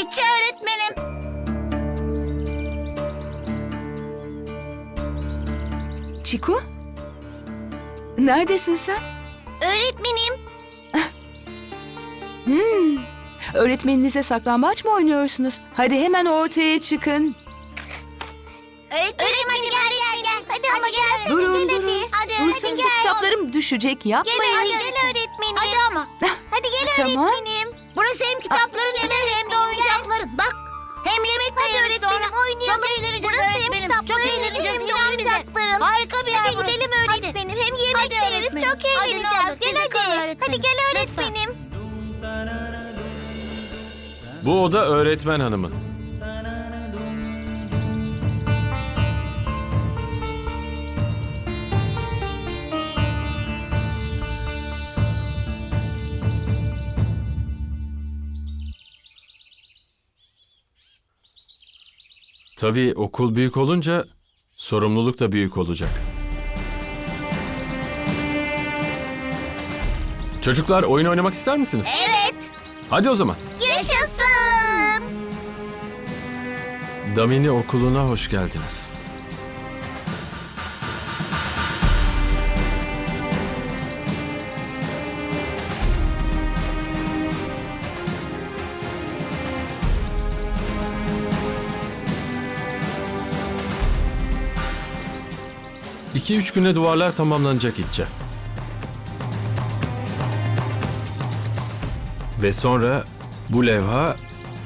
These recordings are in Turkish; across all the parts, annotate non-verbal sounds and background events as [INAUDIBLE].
İtçi öğretmenim. Çiku? Neredesin sen? Öğretmenim. [LAUGHS] Hmm. Öğretmeninize saklambaç mı oynuyorsunuz? Hadi hemen ortaya çıkın. Öğretmenim, hadi gel gel gel. Hadi, ama gel. Durun durun. Hadi, hadi Dursanıza gel. kitaplarım düşecek yapmayın. Hadi, gel öğretmenim. Hadi ama. Hadi gel Tamam. öğretmenim. Burası hem kitapların Çok Hadi ne eğleneceğiz. olur, Gel bizi hadi. öğretmenim. Hadi gel Lütfen. öğretmenim. Bu oda öğretmen hanımın. Tabii okul büyük olunca sorumluluk da büyük olacak. Çocuklar oyun oynamak ister misiniz? Evet. Hadi o zaman. Yaşasın. Damini okuluna hoş geldiniz. İki üç güne duvarlar tamamlanacak İtçe. Ve sonra bu levha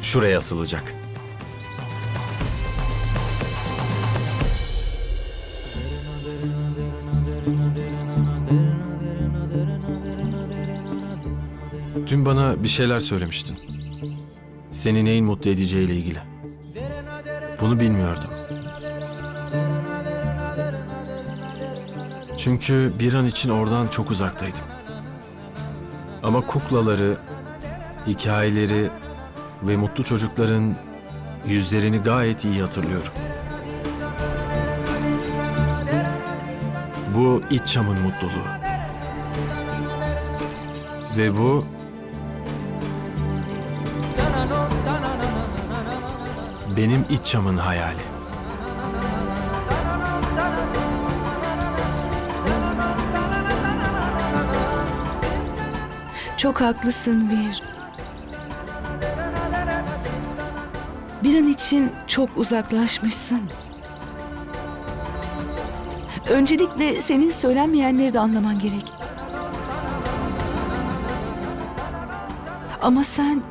şuraya asılacak. Dün bana bir şeyler söylemiştin. Seni neyin mutlu edeceğiyle ilgili. Bunu bilmiyordum. Çünkü bir an için oradan çok uzaktaydım. Ama kuklaları, hikayeleri ve mutlu çocukların yüzlerini gayet iyi hatırlıyorum. Bu iç çamın mutluluğu. Ve bu benim iç çamın hayali. Çok haklısın bir. Bir an için çok uzaklaşmışsın. Öncelikle senin söylenmeyenleri de anlaman gerek. Ama sen...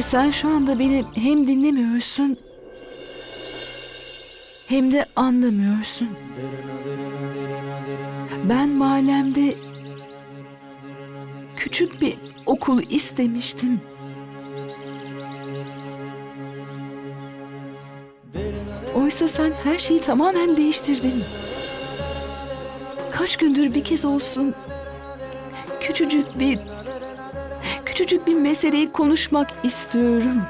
Sen şu anda beni hem dinlemiyorsun... Hem de anlamıyorsun. Ben mahallemde küçük bir okul istemiştim. Oysa sen her şeyi tamamen değiştirdin. Kaç gündür bir kez olsun küçücük bir küçücük bir meseleyi konuşmak istiyorum.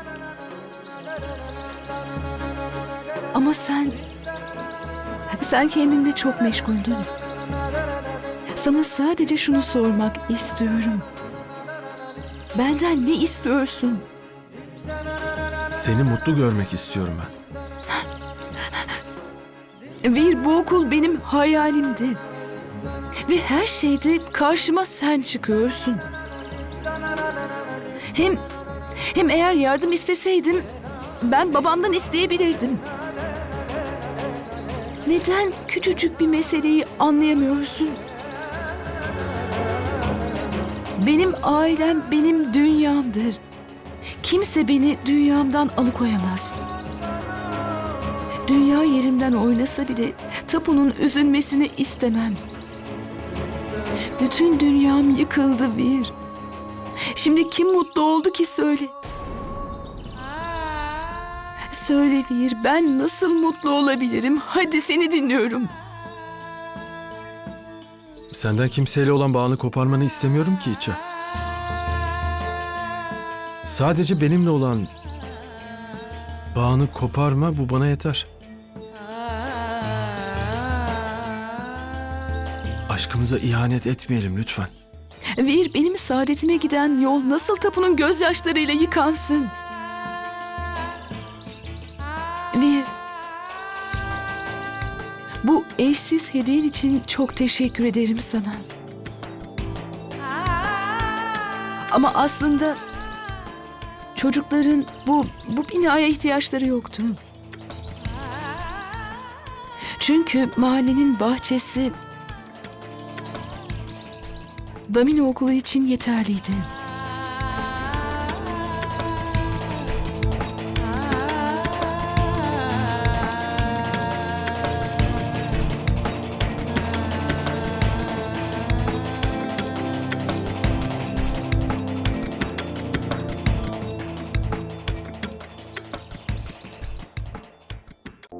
Ama sen sen kendinde çok meşguldün. Sana sadece şunu sormak istiyorum. Benden ne istiyorsun? Seni mutlu görmek istiyorum ben. Bir bu okul benim hayalimdi. Ve her şeyde karşıma sen çıkıyorsun. Hem hem eğer yardım isteseydim ben babamdan isteyebilirdim. Neden küçücük bir meseleyi anlayamıyorsun? Benim ailem benim dünyamdır. Kimse beni dünyamdan alıkoyamaz. Dünya yerinden oynasa bile Tapu'nun üzülmesini istemem. Bütün dünyam yıkıldı bir. Şimdi kim mutlu oldu ki söyle. Söyle Vir, ben nasıl mutlu olabilirim? Hadi seni dinliyorum. Senden kimseyle olan bağını koparmanı istemiyorum ki İça. Sadece benimle olan bağını koparma bu bana yeter. Aşkımıza ihanet etmeyelim lütfen. Vir benim saadetime giden yol nasıl tapunun gözyaşlarıyla yıkansın? Vir, bu eşsiz hediyen için çok teşekkür ederim sana. Ama aslında çocukların bu bu binaya ihtiyaçları yoktu. Çünkü mahallenin bahçesi Damino okulu için yeterliydi.